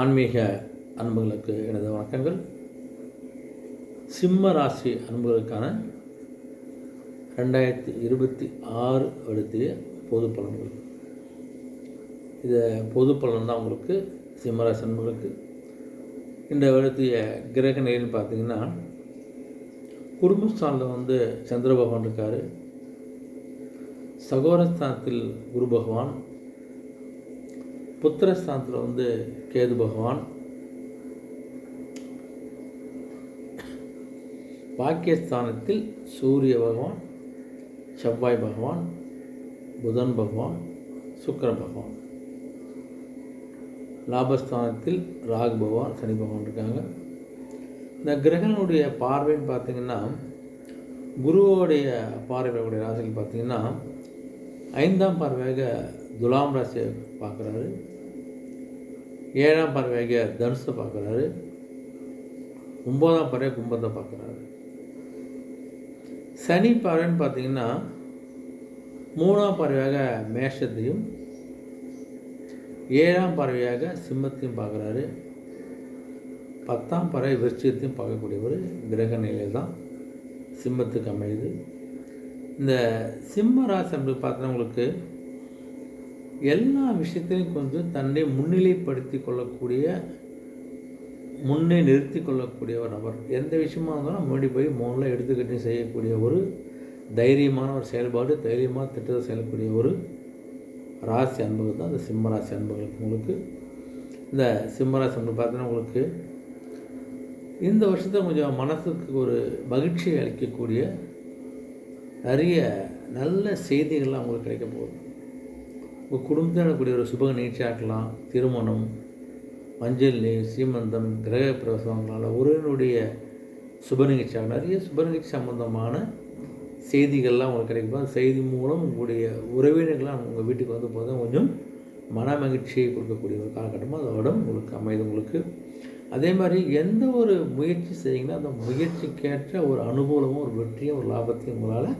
ஆன்மீக அன்புகளுக்கு எனது வணக்கங்கள். சிம்ம ராசி அன்புகளுக்கான ரெண்டாயிரத்தி இருபத்தி ஆறு அடுத்திய பொது பலன்கள். இது பொது பலன் தான் உங்களுக்கு சிம்ம ராசி அன்புகளுக்கு. இந்த வருடத்திய கிரக நிலைன்னு பார்த்தீங்கன்னா குடும்பஸ்தானில் வந்து சந்திர பகவான் இருக்கார். சகோரஸ்தானத்தில் குரு பகவான். புத்திரஸ்தானத்தில் வந்து கேது பகவான். பாக்கியஸ்தானத்தில் சூரிய பகவான் செவ்வாய் பகவான் புதன் பகவான் சுக்கிர பகவான். லாபஸ்தானத்தில் ராகு பகவான் சனி பகவான் இருக்காங்க. இந்த கிரகங்களுடைய பார்வைன்னு பார்த்தீங்கன்னா குருவோடைய பார்வையுடைய ராசிகள் பார்த்தீங்கன்னா ஐந்தாம் பார்வையாக துலாம் ராசியை பார்க்குறாரு. ஏழாம் பார்வையாக தனுசை பார்க்குறாரு. ஒம்போதாம் பறவை கும்பத்தை பார்க்குறாரு. சனி பறவைன்னு பார்த்தீங்கன்னா மூணாம் பறவையாக மேஷத்தையும் ஏழாம் பறவையாக சிம்மத்தையும் பார்க்குறாரு. பத்தாம் பறவை விருட்சத்தையும் பார்க்கக்கூடிய ஒரு கிரக நிலை தான் சிம்மத்துக்கு அமையுது. இந்த சிம்ம ராசி அப்படி பார்த்தவங்களுக்கு எல்லா விஷயத்திலையும் கொஞ்சம் தன்னை முன்னிலைப்படுத்தி கொள்ளக்கூடிய முன்னே நிறுத்தி கொள்ளக்கூடிய ஒரு நபர். எந்த விஷயமா இருந்தாலும் முன்னாடி போய் மோனில் எடுத்துக்கிட்டு செய்யக்கூடிய ஒரு தைரியமான ஒரு செயல்பாடு தைரியமாக திட்டத்தை செய்யக்கூடிய ஒரு ராசி அன்புகள் தான் இந்த சிம்மராசி அன்புகளுக்கு உங்களுக்கு. இந்த சிம்மராசி அன்பு பார்த்தீங்கன்னா உங்களுக்கு இந்த வருஷத்தில் கொஞ்சம் மனசுக்கு ஒரு மகிழ்ச்சி அளிக்கக்கூடிய நிறைய நல்ல செய்திகள்லாம் உங்களுக்கு கிடைக்க போகுது. உங்கள் குடும்பத்தில் நடக்கக்கூடிய ஒரு சுப நிகழ்ச்சியாக திருமணம் மஞ்சள் நீர் சீமந்தம் கிரக பிரசவங்களால் உறவினுடைய சுப நிகழ்ச்சியாக நிறைய சுப நிகழ்ச்சி சம்மந்தமான செய்திகள்லாம் உங்களுக்கு கிடைக்கும். அந்த செய்தி மூலம் உங்களுடைய உறவினர்கள்லாம் உங்கள் வீட்டுக்கு வந்து போதும் கொஞ்சம் மன மகிழ்ச்சியை கொடுக்கக்கூடிய ஒரு காலகட்டமாக அதோட உங்களுக்கு அமைது உங்களுக்கு. அதே மாதிரி எந்த ஒரு முயற்சி செய்யுங்கன்னா அந்த முயற்சிக்கேற்ற ஒரு அனுகூலமும் ஒரு வெற்றியும் ஒரு லாபத்தையும் உங்களால்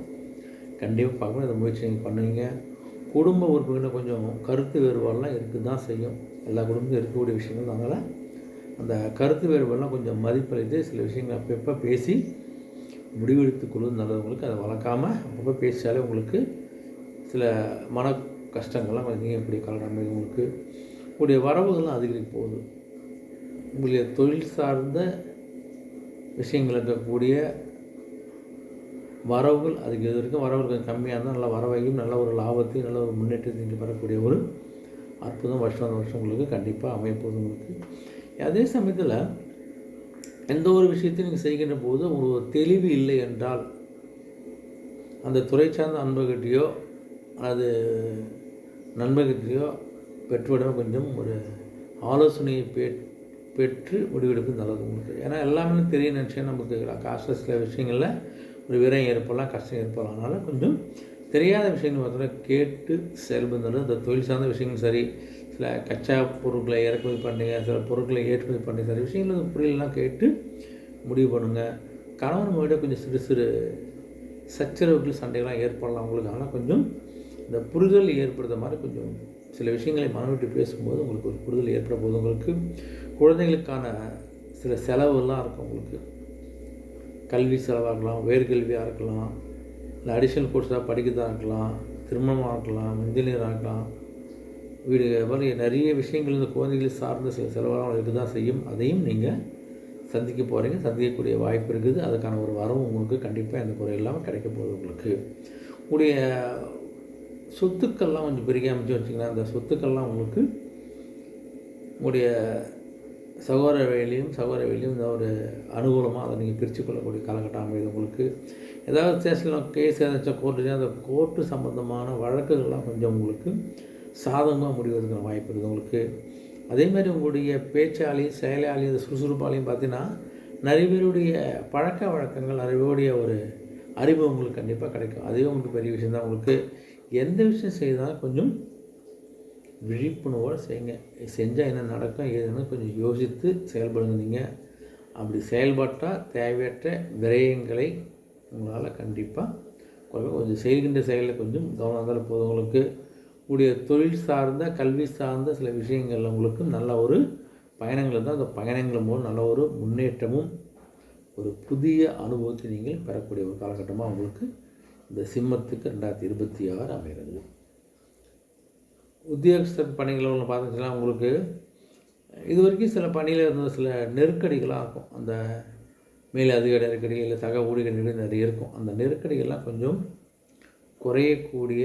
கண்டிப்பாக பார்க்கணும். அந்த முயற்சி நீங்கள் பண்ணுவீங்க. குடும்ப உறுப்புகளில் கொஞ்சம் கருத்து வேறுபாடெலாம் இருக்குது தான் செய்யும். எல்லா குடும்பத்தையும் இருக்கக்கூடிய விஷயங்கள் அதனால் அந்த கருத்து வேறுபாடெலாம் கொஞ்சம் மதிப்பளித்து சில விஷயங்கள் அப்பப்போ பேசி முடிவெடுத்து கொள்வது நல்லவங்களுக்கு அதை வளர்க்காமல் அப்பப்போ பேசியாலே உங்களுக்கு சில மன கஷ்டங்கள்லாம் கொஞ்சம் நீங்கக்கூடிய காலகட்டம் உங்களுக்கு உங்களுடைய வரவுகள்லாம் அதிகரிக்க போகுது. உங்களுடைய தொழில் சார்ந்த விஷயங்கள் இருக்கக்கூடிய வரவுகள் அதுக்கு இது வரைக்கும் வரவுகள் கொஞ்சம் கம்மியாக இருந்தால் நல்ல வரவையும் நல்ல ஒரு வாழ்க்கை நல்ல ஒரு முன்னேற்றம் நீங்கள் பெறக்கூடிய ஒரு அற்புதம் வருஷம் வருஷம் உங்களுக்கு கண்டிப்பாக அமைப்போது உங்களுக்கு. அதே சமயத்தில் எந்த ஒரு விஷயத்தையும் நீங்கள் செய்கின்ற போது உங்களுக்கு ஒரு தெளிவு இல்லை என்றால் அந்த துறை சார்ந்த நண்பர்கிட்டையோ அல்லது நண்பர்கிட்டையோ பெற்றோரிடம் கொஞ்சம் ஒரு ஆலோசனையை பெ பெற்று முடிவெடுப்பது நல்லது உங்களுக்கு. ஏன்னா எல்லாமே தெரியும் நினச்சேன் நமக்கு. காசு சில விஷயங்களில் ஒரு விரம் ஏற்படலாம் கஷ்டம் ஏற்படலாம். அதனால் கொஞ்சம் தெரியாத விஷயங்கள் பார்த்தீங்கன்னா கேட்டு செயல்படுறது அந்த தொழில் சார்ந்த விஷயங்கள் சரி சில கச்சா பொருட்களை இறக்குமதி பண்ணுங்க சில பொருட்களை ஏற்றுமதி பண்ணுங்க சில விஷயங்கள் புரியலாம் கேட்டு முடிவு பண்ணுங்கள் கணவன் மொழியிட கொஞ்சம் சிறு சிறு சச்சரவுகள் சண்டைகள்லாம் ஏற்படலாம் உங்களுக்கு. ஆனால் கொஞ்சம் இந்த புரிதல் ஏற்படுத்த மாதிரி கொஞ்சம் சில விஷயங்களை மனவிட்டு பேசும்போது உங்களுக்கு ஒரு புரிதல் ஏற்பட போது உங்களுக்கு. குழந்தைகளுக்கான சில செலவுலாம் இருக்கும் உங்களுக்கு. கல்வி செலவாகலாம் வேர்கல்வியாக இருக்கலாம். இல்லை அடிஷனல் கோர்ஸாக படிக்கிறதா இருக்கலாம் திருமணமாக இருக்கலாம் இன்ஜினியர் ஆகலாம் வீடு மாதிரி நிறைய விஷயங்கள் இந்த குழந்தைகள் சார்ந்த சில செலவெல்லாம் இருக்க தான் செய்யும் அதையும் நீங்கள் சந்திக்க போகிறீங்க சந்திக்கக்கூடிய வாய்ப்பு இருக்குது. அதுக்கான ஒரு வரவும் உங்களுக்கு கண்டிப்பாக எந்த குறை இல்லாமல் கிடைக்க போகுது உங்களுக்கு. உங்களுடைய சொத்துக்கள்லாம் கொஞ்சம் பெருகி அமைச்சு வச்சிங்கன்னா அந்த சொத்துக்கள்லாம் உங்களுக்கு உங்களுடைய சகோதர வேலையும் சகோதர வேலையும் இந்த ஒரு அனுகூலமாக அதை நீங்கள் பிரித்து கொள்ளக்கூடிய காலகட்டம் அமையுது உங்களுக்கு. ஏதாவது ஸ்டேஷனில் கேஸ் ஏதாச்சும் கோர்ட்டு அந்த கோர்ட்டு சம்மந்தமான வழக்குகள்லாம் கொஞ்சம் உங்களுக்கு சாதகமாக முடிவதற்கான வாய்ப்பு இருக்குது உங்களுக்கு. அதேமாதிரி உங்களுடைய பேச்சாலையும் செயலாலையும் இந்த சுறுசுறுப்பாலையும் பார்த்தீங்கன்னா நிறைய பேருடைய பழக்க வழக்கங்கள் நிறைய பேருடைய ஒரு அறிவு உங்களுக்கு கண்டிப்பாக கிடைக்கும். அதுவே உங்களுக்கு பெரிய விஷயம் தான் உங்களுக்கு எந்த விஷயம் செய்தாலும் கொஞ்சம் விழிப்புணர்வோடு செய்யுங்க செஞ்சால் என்ன நடக்கும் ஏதுன்னு கொஞ்சம் யோசித்து செயல்படுங்க நீங்கள் அப்படி செயல்பட்டால் தேவையற்ற விரயங்களை உங்களால் கண்டிப்பாக கொஞ்சம் செய்கின்ற செயலில் கொஞ்சம் கவனம் இருந்தாலும் போதும் உங்களுக்கு. உடைய தொழில் சார்ந்த கல்வி சார்ந்த சில விஷயங்கள் உங்களுக்கு நல்ல ஒரு பயணங்கள் இருந்தால் அந்த பயணங்கள் மூலம் நல்ல ஒரு முன்னேற்றமும் ஒரு புதிய அனுபவத்தை நீங்கள் பெறக்கூடிய ஒரு காலகட்டமாக உங்களுக்கு இந்த சிம்மத்துக்கு ரெண்டாயிரத்தி இருபத்தி ஆறு அமைகிறது. உத்தியோகஸ்தர் பணிகளில் பார்த்துச்சுன்னா உங்களுக்கு இது வரைக்கும் சில பணியில் இருந்த சில நெருக்கடிகளாக இருக்கும். அந்த மேல் அதிக நெருக்கடி இல்லை சக ஊழியர் நெருக்கடி நிறைய இருக்கும். அந்த நெருக்கடிகள்லாம் கொஞ்சம் குறையக்கூடிய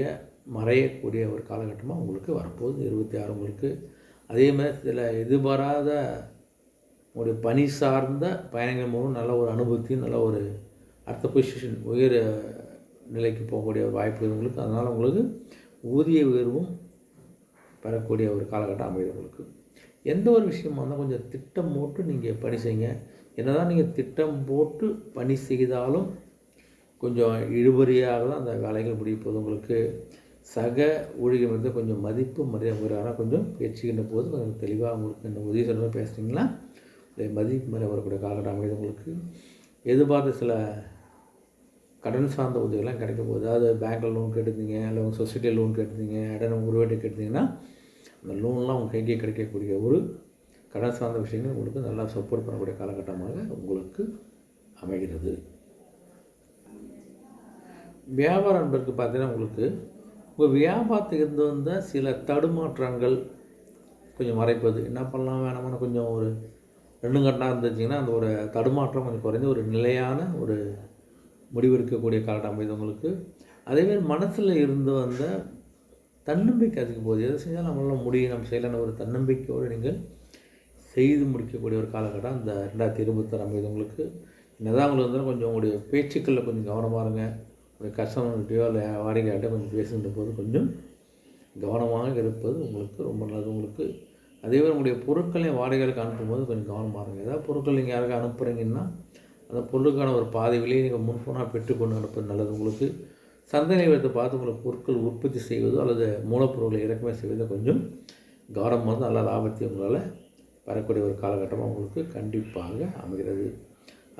மறையக்கூடிய ஒரு காலகட்டமாக உங்களுக்கு வரப்போகுது. இருபத்தி ஆறு உங்களுக்கு. அதே மாதிரி சில எதிர்பாராத உங்களுடைய பணி சார்ந்த பயணங்கள் மூலம் நல்ல ஒரு அனுபவத்தையும் நல்ல ஒரு அடுத்த பொசிஷன் உயர் நிலைக்கு போகக்கூடிய வாய்ப்பு உங்களுக்கு. அதனால் உங்களுக்கு ஊதிய உயர்வும் வரக்கூடிய ஒரு காலகட்டம் அமையுது உங்களுக்கு. எந்த ஒரு விஷயமா இருந்தால் கொஞ்சம் திட்டம் போட்டு நீங்கள் பணி செய்யுங்க. என்ன தான் நீங்கள் திட்டம் போட்டு பணி செய்தாலும் கொஞ்சம் இழுபறியாக தான் அந்த வேலைகள் முடிய போகுது. உங்களுக்கு சக ஊழியர் வந்து கொஞ்சம் மதிப்பு மரியாதை முறையாக கொஞ்சம் பேச்சுக்கின்ற போது கொஞ்சம் தெளிவாக உங்களுக்கு இந்த உதவி சொல்லுங்கள் பேசுகிறீங்களா மதிப்பு மேலே வரக்கூடிய காலகட்டம் அமைது உங்களுக்கு. எதிர்பார்த்த சில கடன் சார்ந்த உதவிகள்லாம் கிடைக்கும் போகுது. அதாவது பேங்க்கில் லோன் கேட்டிருந்தீங்க இல்லை உங்கள் சொசைட்டியில் லோன் கேட்டிருந்தீங்க இடம் உருவாட்டி கேட்டிருந்தீங்கன்னா அந்த லோன்லாம் உங்கள் கைக்கே கிடைக்கக்கூடிய ஒரு கடன் சார்ந்த விஷயங்கள் உங்களுக்கு நல்லா சப்போர்ட் பண்ணக்கூடிய காலகட்டமாக உங்களுக்கு அமைகிறது. வியாபாரம் என்பதற்கு பார்த்தீங்கன்னா உங்களுக்கு உங்கள் வியாபாரத்துக்கு இருந்து வந்த சில தடுமாற்றங்கள் கொஞ்சம் மறைப்பது. என்ன பண்ணலாம் வேணாமான்னு கொஞ்சம் ஒரு ரெண்டு கட்டணம் இருந்துச்சிங்கன்னா அந்த ஒரு தடுமாற்றம் கொஞ்சம் குறைஞ்சு ஒரு நிலையான ஒரு முடிவெடுக்கக்கூடிய காலகட்டம் அமைது உங்களுக்கு. அதேமாதிரி மனசில் இருந்து வந்த தன்னம்பிக்கை அதிகம் போகுது. எது செஞ்சாலும் நம்மளால் முடியும். நம்ம செய்யலான ஒரு தன்னம்பிக்கையோடு நீங்கள் செய்து முடிக்கக்கூடிய ஒரு காலகட்டம் இந்த ரெண்டாயிரத்தி இருபத்தாறாம் இது உங்களுக்கு. என்னதான் உங்களுக்கு வந்து கொஞ்சம் உங்களுடைய பேச்சுக்களில் கொஞ்சம் கவனமாக இருங்க. ஒரு கஸ்டமர்கிட்டயோ இல்லை வாடிக்கையாட்டோ கொஞ்சம் பேசுகின்ற போது கொஞ்சம் கவனமாக இருப்பது உங்களுக்கு ரொம்ப நல்லது. உங்களுக்கு அதேமாதிரி உங்களுடைய பொருட்களை வாடகைகளுக்கு அனுப்பும்போது கொஞ்சம் கவனமாக இருங்க. ஏதாவது பொருட்கள் நீங்கள் யாருக்கும் அனுப்புகிறீங்கன்னா அந்த பொருளுக்கான ஒரு பாதி விலையை நீங்கள் முன்போனாக பெற்றுக்கொண்டு அனுப்புறது நல்லது உங்களுக்கு. சந்தை நிலையத்தை பார்த்து உங்களுக்கு பொருட்கள் உற்பத்தி செய்வதோ அல்லது மூலப்பொருட்களை இறக்குமதி செய்வதோ கொஞ்சம் கவனமாக வந்து நல்ல லாபத்தை உங்களால் வரக்கூடிய ஒரு காலகட்டமாக உங்களுக்கு கண்டிப்பாக அமைகிறது.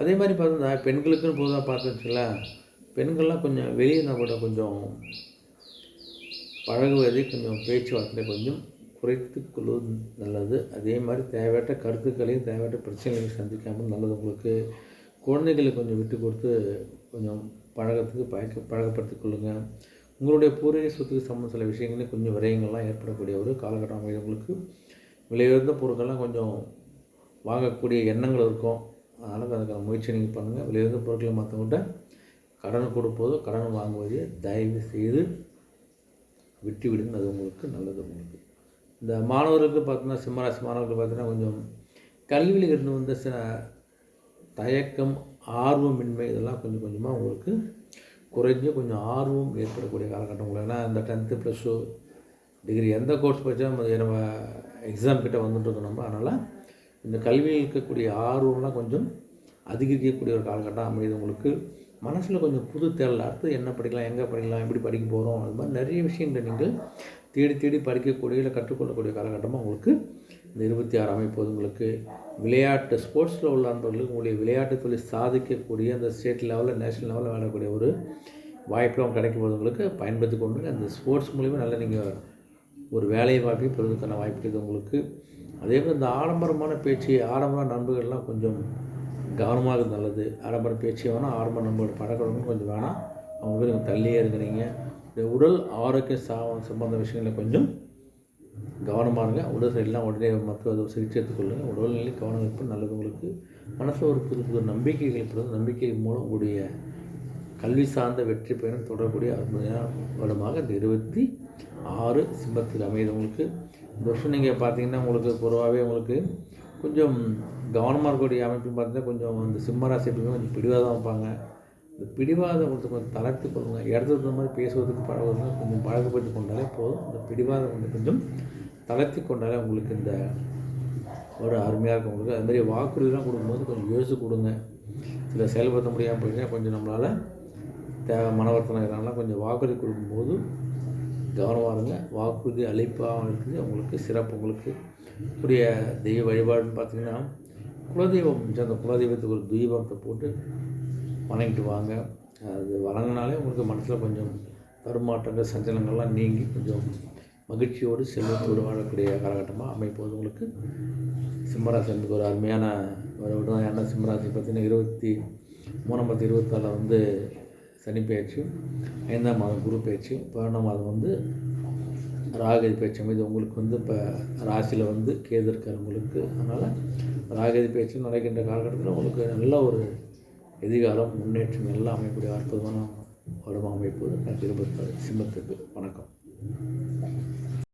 அதே மாதிரி பார்த்தா பெண்களுக்குன்னு பொதுவாக பார்த்துச்சுங்களா பெண்கள்லாம் கொஞ்சம் வெளியே கூட கொஞ்சம் பழகுவதை கொஞ்சம் பேச்சுவார்த்தை கொஞ்சம் குறைத்து கொள்வது நல்லது. அதே மாதிரி தேவையற்ற கருத்துக்களையும் தேவையற்ற பிரச்சனைகளையும் சந்திக்காமல் நல்லது உங்களுக்கு குழந்தைகளை கொஞ்சம் விட்டு கொடுத்து கொஞ்சம் பழகத்துக்கு பழக்க பழகப்படுத்தி கொள்ளுங்கள் உங்களுடைய பூர்வீக சொத்துக்கு சம்மந்த சில விஷயங்களையும் கொஞ்சம் விரயங்கள்லாம் ஏற்படக்கூடிய ஒரு காலகட்டம் அமைது உங்களுக்கு. விலையுயர்ந்த பொருட்கள்லாம் கொஞ்சம் வாங்கக்கூடிய எண்ணங்கள் இருக்கும். அதனால் அதுக்கான முயற்சி நீங்கள் பண்ணுங்கள் விலையுயர்ந்த பொருட்களை மற்றவங்கள்ட்ட கடன் கொடுப்பதோ கடன் வாங்குவதே தயவு செய்து விட்டு விடுங்க. அது உங்களுக்கு நல்லது உங்களுக்கு. இந்த மாணவர்களுக்கு பார்த்தீங்கன்னா சிம்மராசி மாணவர்கள் பார்த்தீங்கன்னா கொஞ்சம் கல்வியில் இருந்து வந்த சில தயக்கம் ஆர்வமின்மை இதெல்லாம் கொஞ்சம் கொஞ்சமாக உங்களுக்கு குறைஞ்சு கொஞ்சம் ஆர்வம் ஏற்படக்கூடிய காலகட்டம் உங்களுக்கு ஏன்னா இந்த டென்த்து ப்ளஸ் டூ டிகிரி எந்த கோர்ஸ் படித்தாலும் நம்ம நம்ம எக்ஸாம் கிட்ட வந்துட்டுருக்கோம் நம்ம. அதனால் இந்த கல்வியில் இருக்கக்கூடிய ஆர்வம்லாம் கொஞ்சம் அதிகரிக்கக்கூடிய ஒரு காலகட்டம் அமையுது உங்களுக்கு. மனசில் கொஞ்சம் புது தேடல் அடுத்து என்ன படிக்கலாம் எங்கே படிக்கலாம் எப்படி படிக்க போகிறோம் அது மாதிரி நிறைய விஷயங்களை நீங்கள் தேடி தேடி படிக்கக்கூடிய இல்லை கற்றுக்கொள்ளக்கூடிய காலகட்டமாக உங்களுக்கு இந்த இருபத்தி ஆறு அமைப்போது உங்களுக்கு விளையாட்டு ஸ்போர்ட்ஸில் உள்ள அன்பர்களுக்கு உங்களுடைய விளையாட்டு தொழில் சாதிக்கக்கூடிய அந்த ஸ்டேட் லெவலில் நேஷனல் லெவலில் விளையாடக்கூடிய ஒரு வாய்ப்புலாம் கிடைக்கும் போது உங்களுக்கு பயன்படுத்தி கொண்டு அந்த ஸ்போர்ட்ஸ் மூலிமா நல்லா நீங்கள் ஒரு வேலையை வாய்ப்பையும் பெறுவதற்கான வாய்ப்பு இருக்குது உங்களுக்கு. அதே மாதிரி இந்த ஆடம்பரமான பேச்சு ஆடம்பர நண்பர்கள்லாம் கொஞ்சம் கவனமாக நல்லது. ஆடம்பர பேச்சு வேணால் ஆடம்பர நண்பர்கள் பழக்கணும் கொஞ்சம் வேணாம். அவங்க கொஞ்சம் தள்ளியே இருக்கிறீங்க. இந்த உடல் ஆரோக்கிய சா சம்பந்த விஷயங்களில் கொஞ்சம் கவனமாக இருங்க. உடல் சரியில்லாம் உடனே மருத்துவ சிகிச்சை எடுத்துக்கொள்ளுங்கள் உடல்நிலை கவனம் இருப்பது நல்லது உங்களுக்கு மனசில் ஒரு புது புது நம்பிக்கைகள் ஏற்படுது. நம்பிக்கை மூலம் உங்களுடைய கல்வி சார்ந்த வெற்றி பயணம் தொடரக்கூடிய அற்புதமான வருடமாக இந்த இருபத்தி ஆறு சிம்மத்தில் அமையுது உங்களுக்கு. இந்த வருஷம் நீங்கள் பார்த்தீங்கன்னா உங்களுக்கு பொதுவாகவே உங்களுக்கு கொஞ்சம் கவனமாக இருக்கக்கூடிய அமைப்பு பார்த்தீங்கன்னா கொஞ்சம் இந்த சிம்மராசி எப்படின்னா கொஞ்சம் பிடிவாதம் வைப்பாங்க இந்த பிடிவாத கொடுத்து கொஞ்சம் தளர்த்து கொள்ளுங்க இடத்துக்கு தகுந்த மாதிரி பேசுவதற்கு பழகுவதற்கு கொஞ்சம் பழக்கப்படுத்தி கொண்டாலே போதும். இந்த பிடிவாதம் கொஞ்சம் கொஞ்சம் தளர்த்தி கொண்டாலே உங்களுக்கு இந்த ஒரு அருமையாக இருக்கும். உங்களுக்கு அதுமாரி வாக்குறுதிலாம் கொடுக்கும்போது கொஞ்சம் யோசிச்சு கொடுங்க. சில செயல்படுத்த முடியாமல் போயிட்டீங்கன்னா கொஞ்சம் நம்மளால் தேவை மனவர்த்தனை இதனால கொஞ்சம் வாக்குறுதி கொடுக்கும்போது கவனமாக இருங்க. வாக்குறுதி அழைப்பாக இருக்குது உங்களுக்கு சிறப்பு. உங்களுக்கு உரிய தெய்வ வழிபாடுன்னு பார்த்தீங்கன்னா குலதெய்வம் அந்த குலதெய்வத்துக்கு ஒரு தீபத்தை போட்டு வணங்கிட்டு வாங்க. அது வணங்கினாலே உங்களுக்கு மனசில் கொஞ்சம் தடுமாற்றங்கள் சஞ்சலங்கள்லாம் நீங்கி கொஞ்சம் மகிழ்ச்சியோடு செல்வத்தோடு வாழக்கூடிய காலகட்டமாக அமைப்போது உங்களுக்கு? சிம்மராசி எனக்கு ஒரு அருமையான ஒரு ஏன்னா சிம்மராசி பார்த்தீங்கன்னா இருபத்தி மூணாம் பத்து இருபத்தாறில் வந்து சனி பயிற்சியும் ஐந்தாம் மாதம் குரு பயிற்சியும் பதினொன்றாம் மாதம் வந்து ராகதி பயிற்சி அமைது. உங்களுக்கு வந்து இப்போ ராசியில் வந்து கேது இருக்கார் உங்களுக்கு. அதனால் ராகதி பயிற்சி நடக்கின்ற காலகட்டத்தில் உங்களுக்கு நல்ல ஒரு எதிர்காலம் முன்னேற்றம் எல்லாம் அமையக்கூடிய அற்புதமான வருடம் அமைப்பது ரெண்டாயிரத்தி இருபத்தாறு சிம்மத்துக்கு வணக்கம்.